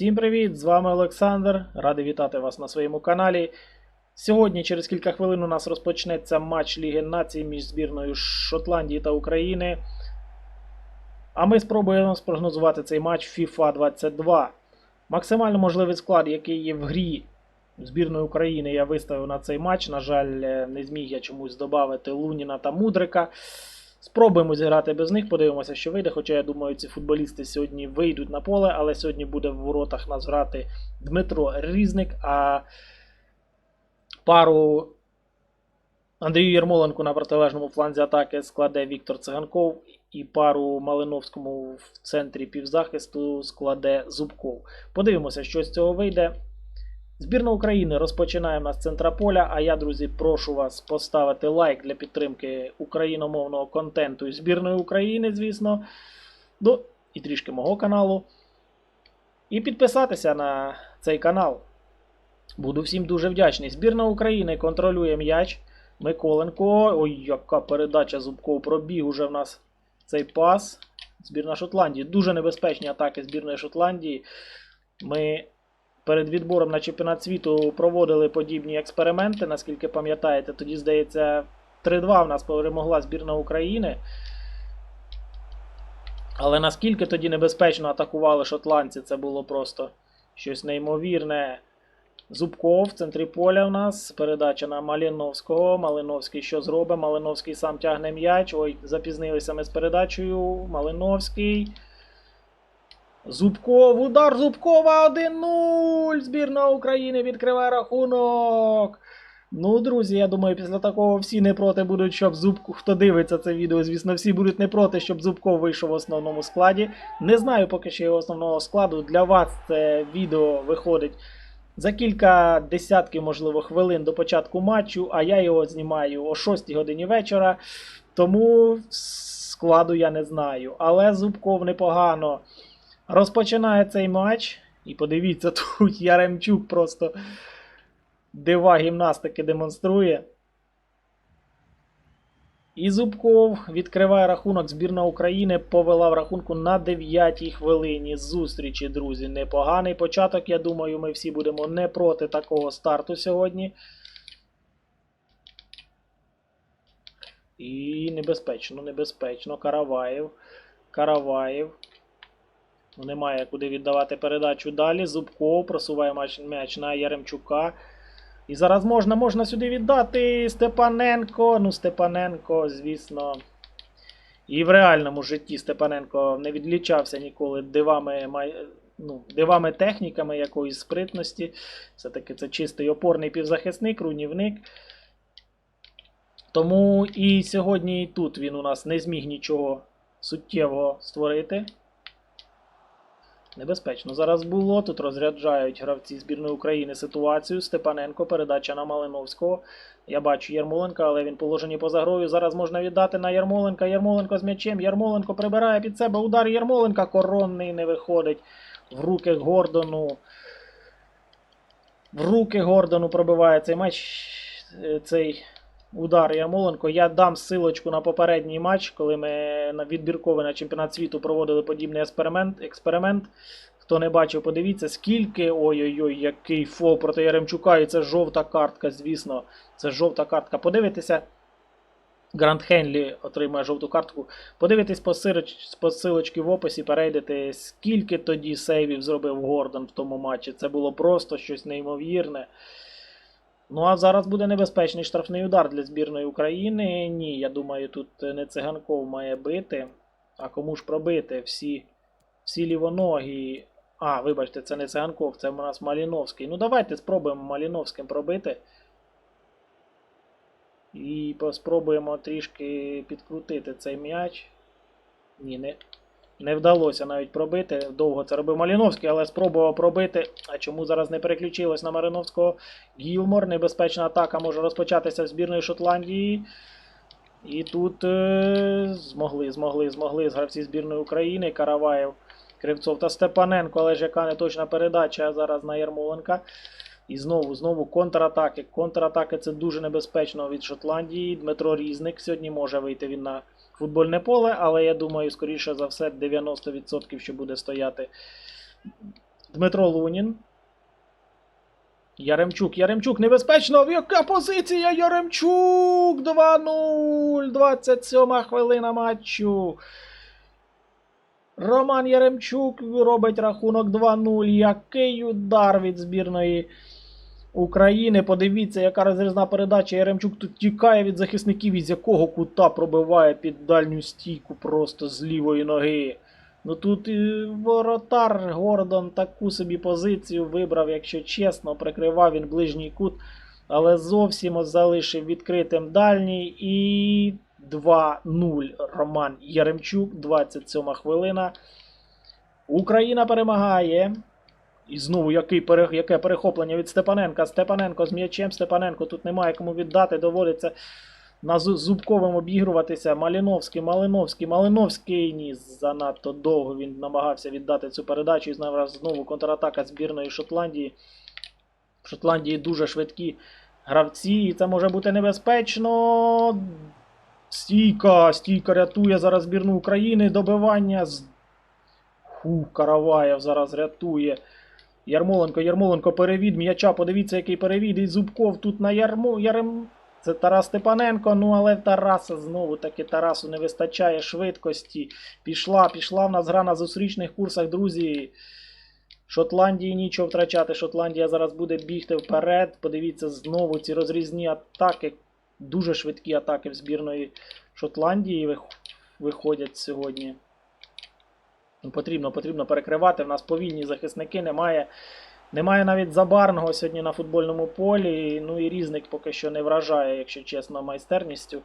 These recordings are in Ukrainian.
Всім привіт! З вами Олександр. Радий вітати вас на своєму каналі. Сьогодні, через кілька хвилин, у нас розпочнеться матч Ліги Націй між збірною Шотландії та України. А ми спробуємо спрогнозувати цей матч FIFA 22. Максимально можливий склад, який є в грі збірної України, я виставив на цей матч. На жаль, не зміг я чомусь додати Луніна та Мудрика. Спробуємо зіграти без них, подивимося, що вийде. Хоча я думаю, ці футболісти сьогодні вийдуть на поле, але сьогодні буде в воротах нас грати Дмитро Різник, а пару Андрію Єрмоленку на протилежному фланзі атаки складе Віктор Циганков і пару Малиновському в центрі півзахисту складе Зубков. Подивимося, що з цього вийде. Збірна України розпочинає нас з центра поля. А я, друзі, прошу вас поставити лайк для підтримки україномовного контенту і збірної України, звісно. Ну, і трішки мого каналу. І підписатися на цей канал. Буду всім дуже вдячний. Збірна України контролює м'яч. Миколенко. Ой, яка передача Зубков пробіг уже в нас цей пас. Збірна Шотландії. Дуже небезпечні атаки збірної Шотландії. Ми перед відбором на чемпіонат світу проводили подібні експерименти, наскільки пам'ятаєте. Тоді, здається, 3-2 в нас перемогла збірна України. Але наскільки тоді небезпечно атакували шотландці, це було просто щось неймовірне. Зубков в центрі поля у нас. Передача на Маліновського. Малиновський що зробить? Малиновський сам тягне м'яч. Ой, запізнилися ми з передачею. Малиновський. Зубков. Удар Зубкова 1-0. Збірна України відкриває рахунок. Ну, друзі, я думаю, після такого всі не проти будуть, щоб Зубков, хто дивиться це відео, звісно, всі будуть не проти, щоб Зубков вийшов в основному складі. Не знаю поки що його основного складу. Для вас це відео виходить за кілька десятків, можливо, хвилин до початку матчу, а я його знімаю о 6 годині вечора. Тому складу я не знаю. Але Зубков непогано розпочинає цей матч. І подивіться, тут Яремчук просто дива гімнастики демонструє. І Зубков відкриває рахунок. Збірна України повела в рахунку на 9-й хвилині зустрічі, друзі. Непоганий початок. Я думаю, ми всі будемо не проти такого старту сьогодні. І небезпечно, небезпечно. Караваєв. Караваєв. Ну, Немає куди віддавати передачу далі. Зубков просуває м'яч- на Яремчука. І зараз можна можна сюди віддати Степаненко. Ну, Степаненко, звісно. І в реальному житті Степаненко не відлічався ніколи дивами ну, дивами техніками якоїсь спритності. Все-таки це чистий опорний півзахисник, руйнівник. Тому і сьогодні і тут він у нас не зміг нічого суттєвого створити. Небезпечно зараз було. Тут розряджають гравці збірної України ситуацію. Степаненко, передача на Малиновського. Я бачу Ярмоленка, але він положені поза грою. Зараз можна віддати на Ярмоленка. Ярмоленко з м'ячем. Ярмоленко прибирає під себе удар Ярмоленка. Коронний не виходить. В руки Гордону. В руки Гордону пробиває цей матч. е, Цей удар Ярмоленко. Я дам силочку на попередній матч, коли ми на відбірковий на чемпіонат світу проводили подібний експеримент. експеримент. Хто не бачив, подивіться, скільки. Ой-ой-ой, який фол проти Яремчука. І це жовта картка, звісно. Це жовта картка. Подивитися. Грант Хенлі отримує жовту картку. Подивитись по сирич- по силочці в описі, перейдете, скільки тоді сейвів зробив Гордон в тому матчі. Це було просто щось неймовірне. Ну, а зараз буде небезпечний штрафний удар для збірної України. Ні, я думаю, тут не циганков має бити. А кому ж пробити? Всі, всі лівоногі. А, вибачте, це не циганков, це у нас Маліновський. Ну, давайте спробуємо Маліновським пробити. І спробуємо трішки підкрутити цей м'яч. Ні, не, не вдалося навіть пробити. Довго це робив Маліновський, але спробував пробити. А чому зараз не переключилось на Мариновського? Гілмор. Небезпечна атака може розпочатися в збірної Шотландії. І тут е, змогли, змогли, змогли з гравці збірної України. Караваєв, Кривцов та Степаненко, але ж яка неточна передача зараз на Ярмоленка. І знову, знову контратаки. Контратаки це дуже небезпечно від Шотландії. Дмитро Різник сьогодні може вийти він на футбольне поле, але я думаю, скоріше за все, 90% що буде стояти Дмитро Лунін. Яремчук, Яремчук, небезпечно. Яка позиція? Яремчук! 2-0. 27 хвилина матчу. Роман Яремчук робить рахунок 2-0. Який удар від збірної України. Подивіться, яка розрізна передача. Яремчук тут тікає від захисників, із якого кута пробиває під дальню стійку просто з лівої ноги. Ну тут і воротар Гордон таку собі позицію вибрав, якщо чесно, прикривав він ближній кут, але зовсім залишив відкритим дальній. І 2-0 Роман Яремчук, 27 хвилина. Україна перемагає. І знову який яке перехоплення від Степаненка. Степаненко з м'ячем. Степаненко тут немає кому віддати. Доводиться на Зубковим обігруватися. Маліновський, Малиновський, Малиновський ні, занадто довго він намагався віддати цю передачу. І знову контратака збірної Шотландії. В Шотландії дуже швидкі гравці, і це може бути небезпечно. Стійка, стійка рятує зараз збірну України. Добивання. Фу, Караваєв зараз рятує. Ярмоленко, Ярмоленко перевід м'яча. Подивіться, який перевід. І Зубков тут на ярму. Ярм... Це Тарас Степаненко. Ну, але Тараса знову таки Тарасу не вистачає швидкості. Пішла, пішла в нас гра на зустрічних курсах, друзі. Шотландії нічого втрачати. Шотландія зараз буде бігти вперед. Подивіться знову ці розрізні атаки. Дуже швидкі атаки в збірної Шотландії виходять сьогодні. Ну, Потрібно, потрібно перекривати. В нас повільні захисники, немає. Немає навіть забарного сьогодні на футбольному полі. Ну і різник поки що не вражає, якщо чесно, майстерністю.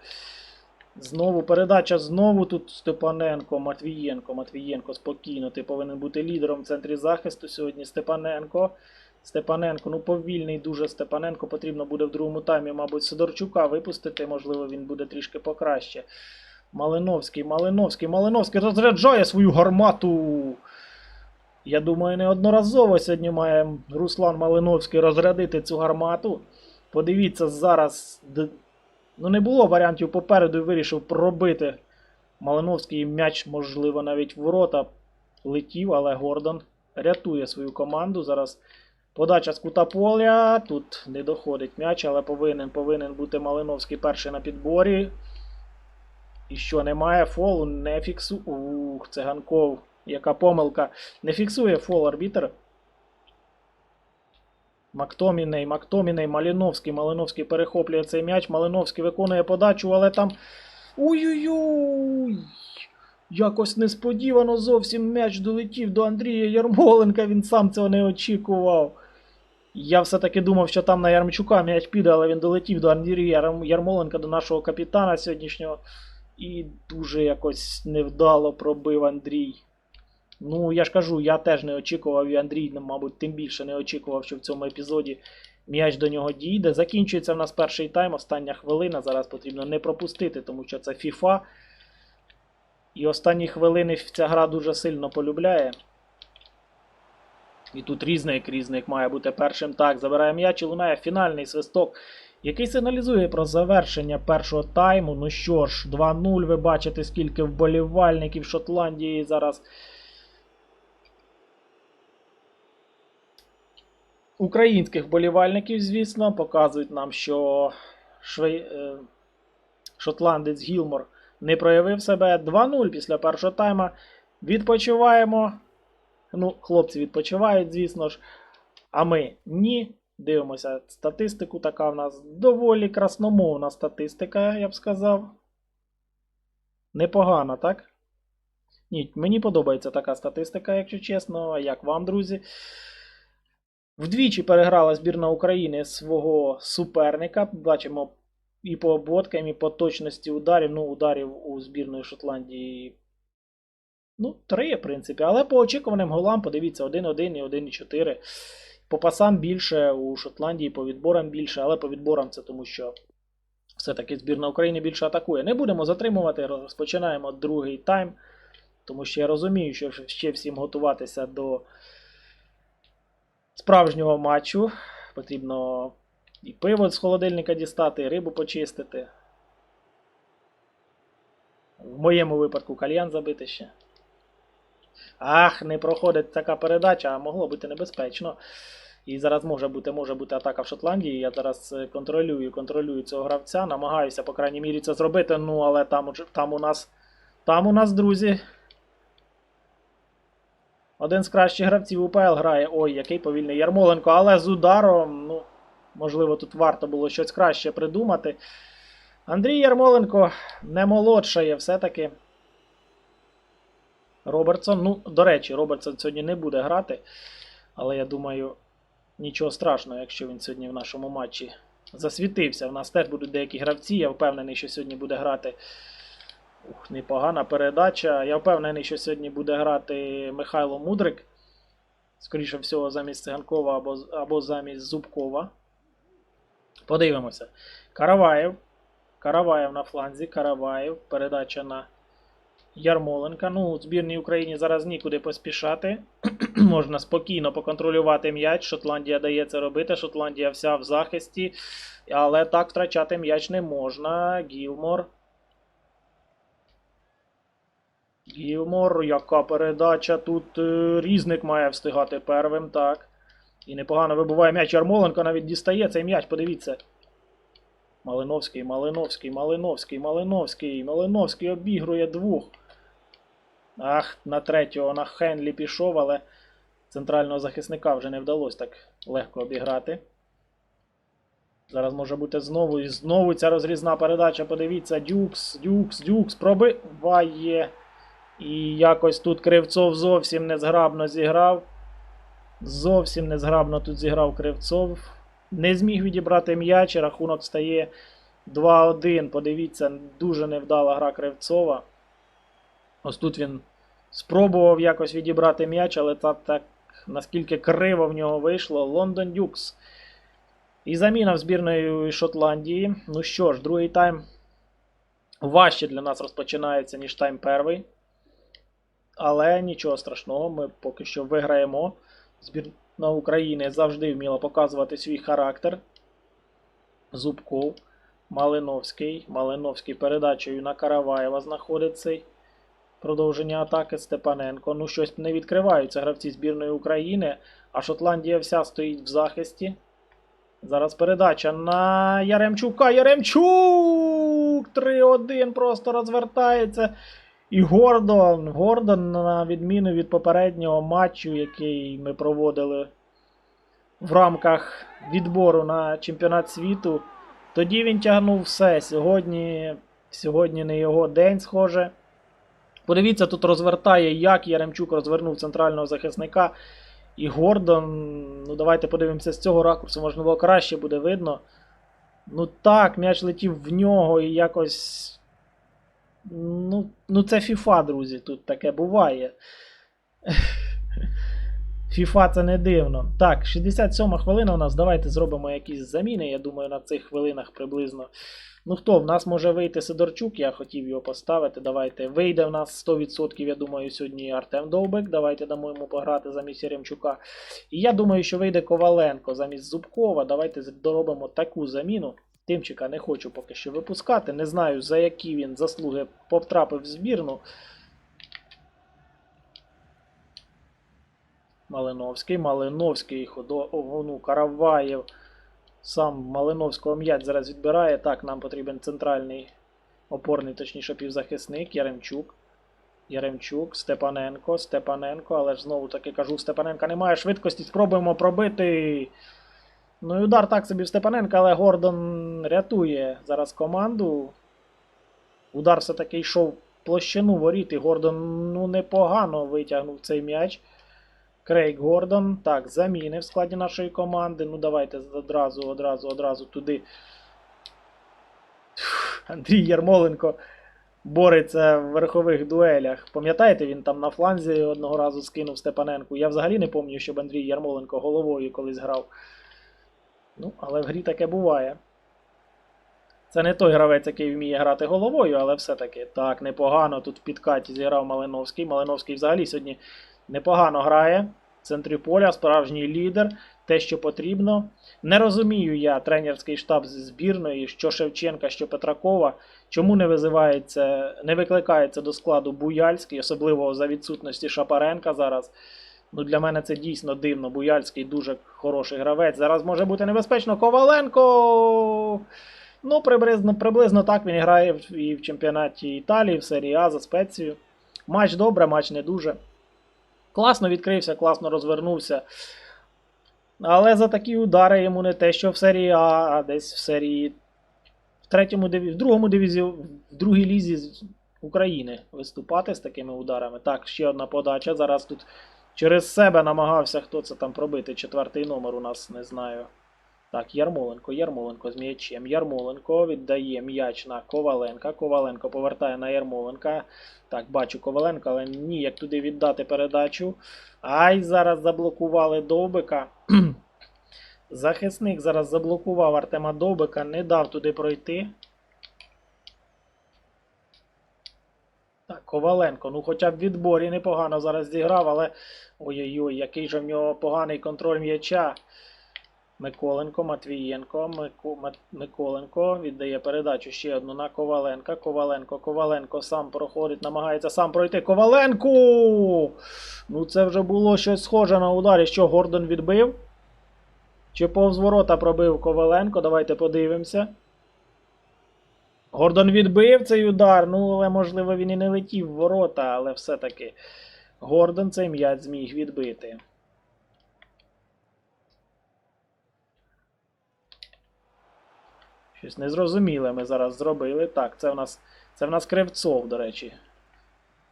Знову передача, знову тут Степаненко, Матвієнко. Матвієнко спокійно. Ти повинен бути лідером в центрі захисту сьогодні. Степаненко. Степаненко, ну повільний дуже Степаненко. Потрібно буде в другому таймі, мабуть, Сидорчука випустити. Можливо, він буде трішки покраще. Малиновський, Малиновський, Малиновський розряджає свою гармату. Я думаю, неодноразово сьогодні має Руслан Малиновський розрядити цю гармату. Подивіться зараз. Ну, не було варіантів попереду і вирішив пробити. Малиновський м'яч, можливо, навіть в ворота летів, але Гордон рятує свою команду. Зараз подача з кута поля. Тут не доходить м'яч, але повинен, повинен бути Малиновський перший на підборі. І що немає фолу, не фіксує. Ух, циганков. Яка помилка. Не фіксує фол арбітер. Мактоміней, Мактоміней, Маліновський. Малиновський перехоплює цей м'яч. Малиновський виконує подачу, але там. Ой-ой-ой! Якось несподівано зовсім м'яч долетів до Андрія Ярмоленка. Він сам цього не очікував. Я все-таки думав, що там на Ярмчука м'яч піде, але він долетів до Андрія Ярмоленка, до нашого капітана сьогоднішнього. І дуже якось невдало пробив Андрій. Ну, я ж кажу, я теж не очікував, і Андрій, ну, мабуть, тим більше не очікував, що в цьому епізоді м'яч до нього дійде. Закінчується в нас перший тайм, остання хвилина. Зараз потрібно не пропустити, тому що це FIFA. І останні хвилини ця гра дуже сильно полюбляє. І тут різник, різник має бути першим. Так, забирає м'яч і лунає фінальний свисток, який сигналізує про завершення першого тайму. Ну що ж, 2-0. Ви бачите, скільки вболівальників Шотландії зараз. Українських вболівальників, звісно, показують нам, що Швей... е, шотландець Гілмор не проявив себе 2-0 після першого тайма. Відпочиваємо. Ну, хлопці відпочивають, звісно ж. А ми ні. Дивимося статистику. Така в нас доволі красномовна статистика, я б сказав. Непогана, так? Ні, мені подобається така статистика, якщо чесно. А Як вам, друзі? Вдвічі переграла збірна України свого суперника. Бачимо і по обводкам, і по точності ударів. Ну, ударів у збірної Шотландії. Ну, три, в принципі. Але по очікуваним голам, подивіться, 1-1 і 1-4. По пасам більше у Шотландії, по відборам більше, але по відборам це тому, що все-таки збірна України більше атакує. Не будемо затримувати, розпочинаємо другий тайм. Тому що я розумію, що ще всім готуватися до справжнього матчу. Потрібно і пиво з холодильника дістати, і рибу почистити. В моєму випадку кальян забити ще. Ах, не проходить така передача, а могло бути небезпечно. І зараз може бути, може бути атака в Шотландії. Я зараз е, контролюю, контролюю цього гравця, намагаюся, по крайній мірі, це зробити. Ну, але там, там у нас. Там у нас, друзі. Один з кращих гравців УПЛ грає. Ой, який повільний Ярмоленко, але з ударом, ну, можливо, тут варто було щось краще придумати. Андрій Ярмоленко не молодшає все-таки. Робертсон. Ну, до речі, Робертсон сьогодні не буде грати. Але я думаю, нічого страшного, якщо він сьогодні в нашому матчі засвітився. У нас теж будуть деякі гравці. Я впевнений, що сьогодні буде грати. Ух, непогана передача. Я впевнений, що сьогодні буде грати Михайло Мудрик. Скоріше всього, замість Циганкова або, або замість Зубкова. Подивимося. Караваєв. Караваєв на фланзі. Караваєв. Передача на Ярмоленка. Ну, у збірній Україні зараз нікуди поспішати. Можна спокійно поконтролювати м'яч. Шотландія дає це робити. Шотландія вся в захисті. Але так втрачати м'яч не можна. Гілмор. Гілмор, яка передача тут е, різник має встигати первим, так. І непогано вибуває м'яч. Ярмоленко навіть дістає цей м'яч, подивіться. Малиновський, Малиновський, Малиновський, Малиновський, Малиновський обігрує двох. Ах, на третього на Хенлі пішов, але центрального захисника вже не вдалося так легко обіграти. Зараз може бути знову і знову ця розрізна передача. Подивіться, Дюкс, Дюкс, Дюкс пробиває. І якось тут Кривцов зовсім незграбно зіграв. Зовсім незграбно тут зіграв Кривцов. Не зміг відібрати м'яч, рахунок стає 2-1. Подивіться, дуже невдала гра Кривцова. Ось тут він спробував якось відібрати м'яч, але так, так наскільки криво в нього вийшло. Лондон Дюкс. І заміна в збірної Шотландії. Ну що ж, другий тайм важче для нас розпочинається, ніж тайм перший. Але нічого страшного, ми поки що виграємо. Збірна України завжди вміла показувати свій характер. Зубков, Малиновський. Малиновський передачею на Караваєва знаходить цей. Продовження атаки Степаненко. Ну, щось не відкриваються гравці збірної України, а Шотландія вся стоїть в захисті. Зараз передача на Яремчука. Яремчук! 3-1 просто розвертається. І Гордон. Гордон, на відміну від попереднього матчу, який ми проводили в рамках відбору на чемпіонат світу. Тоді він тягнув все. Сьогодні, сьогодні не його день, схоже. Подивіться, тут розвертає, як Яремчук розвернув центрального захисника. І Гордон. Ну, давайте подивимося з цього ракурсу, можливо, краще буде видно. Ну так, м'яч летів в нього і якось. Ну, ну це FIFA, друзі, тут таке буває. FIFA це не дивно. Так, 67 хвилина у нас. Давайте зробимо якісь заміни. Я думаю, на цих хвилинах приблизно. Ну хто? В нас може вийти Сидорчук, я хотів його поставити. Давайте. Вийде в нас 100%, я думаю, сьогодні Артем Довбик. Давайте дамо йому пограти замість Яремчука. І я думаю, що вийде Коваленко замість Зубкова. Давайте доробимо таку заміну. Тимчика не хочу поки що випускати. Не знаю, за які він заслуги потрапив в збірну. Малиновський, Малиновський, Ходо, ну, Караваєв. Сам Малиновського м'яч зараз відбирає. Так, нам потрібен центральний опорний, точніше, півзахисник Яремчук. Яремчук, Степаненко, Степаненко, але ж знову таки кажу, Степаненка немає швидкості. Спробуємо пробити. Ну і удар так собі в Степаненка, але Гордон рятує зараз команду. Удар все-таки йшов в площину воріт, і Гордон ну, непогано витягнув цей м'яч. Крейг Гордон. Так, заміни в складі нашої команди. Ну, давайте одразу, одразу, одразу туди. Андрій Ярмоленко бореться в верхових дуелях. Пам'ятаєте, він там на фланзі одного разу скинув Степаненку. Я взагалі не пам'ятаю, щоб Андрій Ярмоленко головою колись грав. Ну, але в грі таке буває. Це не той гравець, який вміє грати головою, але все-таки так, непогано тут в підкаті зіграв Малиновський. Малиновський взагалі сьогодні непогано грає. В центрі поля, справжній лідер, те, що потрібно. Не розумію я тренерський штаб зі збірної, що Шевченка, що Петракова, чому не визивається, не викликається до складу Буяльський, особливо за відсутності Шапаренка зараз. Ну, для мене це дійсно дивно. Буяльський дуже хороший гравець. Зараз може бути небезпечно. Коваленко. Ну, приблизно, приблизно так він грає і в чемпіонаті Італії, в серії А за спецію. Матч добре, матч не дуже. Класно відкрився, класно розвернувся. Але за такі удари йому не те, що в серії А, а десь в серії. В третьому в другому дивізі, в другій лізі України виступати з такими ударами. Так, ще одна подача. Зараз тут через себе намагався, хто це там пробити. Четвертий номер у нас не знаю. Так, Ярмоленко, Ярмоленко з м'ячем. Ярмоленко віддає м'яч на Коваленка. Коваленко повертає на Ярмоленка. Так, бачу Коваленка, але ніяк туди віддати передачу. Ай, зараз заблокували Довбика. Захисник зараз заблокував Артема Довбика, не дав туди пройти. Так, Коваленко. Ну, хоча б в відборі непогано зараз зіграв, але. Ой-ой-ой, який же в нього поганий контроль м'яча. Миколенко, Матвієнко, Мат- Миколенко віддає передачу ще одну на Коваленка. Коваленко, Коваленко сам проходить, намагається сам пройти. Коваленко! Ну це вже було щось схоже на ударі. Що Гордон відбив? Чи повз ворота пробив Коваленко? Давайте подивимося. Гордон відбив цей удар, ну але можливо він і не летів в ворота, але все-таки Гордон цей м'яч зміг відбити. Щось незрозуміле ми зараз зробили. Так, це в нас це в нас Кривцов, до речі.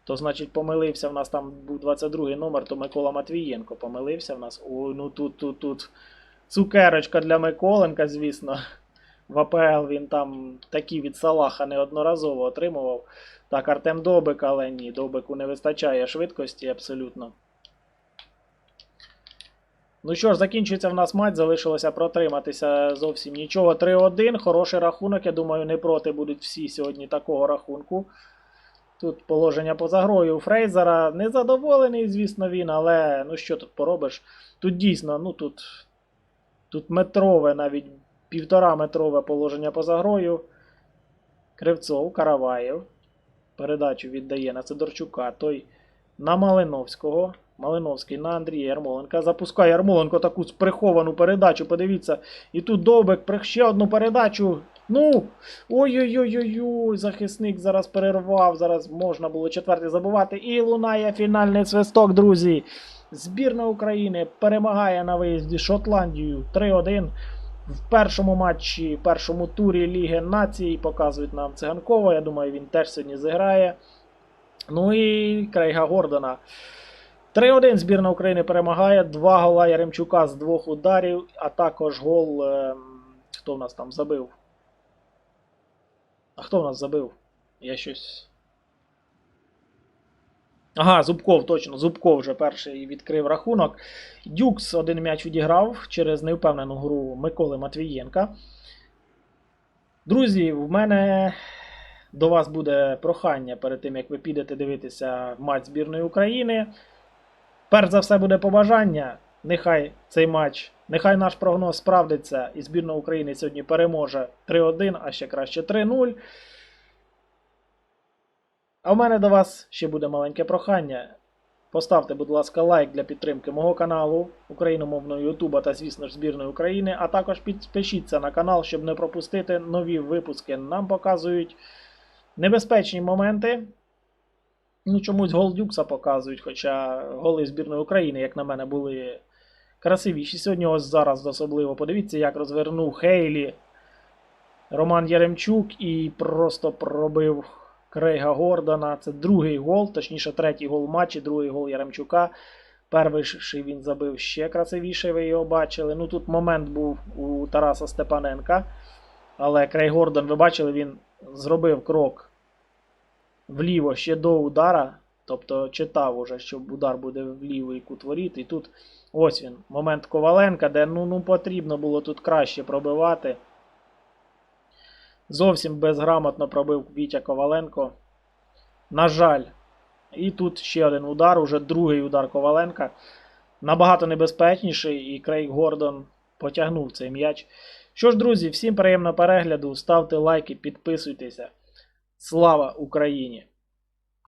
То, значить, помилився. В нас там був 22 номер, то Микола Матвієнко помилився в нас. Ой, ну тут, тут, тут. Цукерочка для Миколенка, звісно. В АПЛ він там такі від Салаха неодноразово отримував. Так, Артем Добик, але ні, Добику не вистачає швидкості абсолютно. Ну що ж, закінчується в нас матч, залишилося протриматися зовсім нічого. 3-1, хороший рахунок. Я думаю, не проти будуть всі сьогодні такого рахунку. Тут положення поза грою у Фрейзера. Незадоволений, звісно, він, але ну що тут поробиш? Тут дійсно, ну тут, тут метрове, навіть півтора метрове положення поза грою. Кривцов, Караваєв. Передачу віддає на Сидорчука. Той на Малиновського. Малиновський на Андрія Ярмоленка. Запускає Ярмоленко таку приховану передачу. Подивіться. І тут Довбек ще одну передачу. Ну. Ой-ой-ой-ой-ой. Захисник зараз перервав. Зараз можна було четвертий забувати. І лунає фінальний свисток, друзі. Збірна України перемагає на виїзді Шотландію 3-1. В першому матчі, першому турі Ліги Націй показують нам Циганкова. Я думаю, він теж сьогодні зіграє. Ну і Крейга Гордона. 3-1 збірна України перемагає. Два гола Яремчука з двох ударів, а також гол. ем, хто в нас там забив? А хто в нас забив? Я щось. Ага, Зубков, точно. Зубков вже перший відкрив рахунок. Дюкс один м'яч відіграв через невпевнену гру Миколи Матвієнка. Друзі, в мене до вас буде прохання перед тим, як ви підете дивитися матч збірної України. Перш за все буде побажання. Нехай цей матч, нехай наш прогноз справдиться, і збірна України сьогодні переможе 3-1, а ще краще 3-0. А в мене до вас ще буде маленьке прохання. Поставте, будь ласка, лайк для підтримки мого каналу, україномовного Ютуба та, звісно ж, збірної України. А також підпишіться на канал, щоб не пропустити нові випуски. Нам показують небезпечні моменти. Ну, чомусь гол Дюкса показують, хоча голи збірної України, як на мене, були красивіші. Сьогодні ось зараз особливо. Подивіться, як розвернув Хейлі Роман Яремчук і просто пробив Крейга Гордона. Це другий гол, точніше, третій гол матчі, другий гол Яремчука. Перший він забив ще красивіше, ви його бачили. Ну тут момент був у Тараса Степаненка. Але Крей Гордон, ви бачили, він зробив крок вліво ще до удара. Тобто читав уже, що удар буде в лівий кут воріт. І тут ось він, момент Коваленка, де ну, ну потрібно було тут краще пробивати. Зовсім безграмотно пробив Вітя Коваленко. На жаль. І тут ще один удар, уже другий удар Коваленка. набагато небезпечніший, і Крейг Гордон потягнув цей м'яч. Що ж, друзі, всім приємного перегляду, ставте лайки, підписуйтеся. Слава Україні!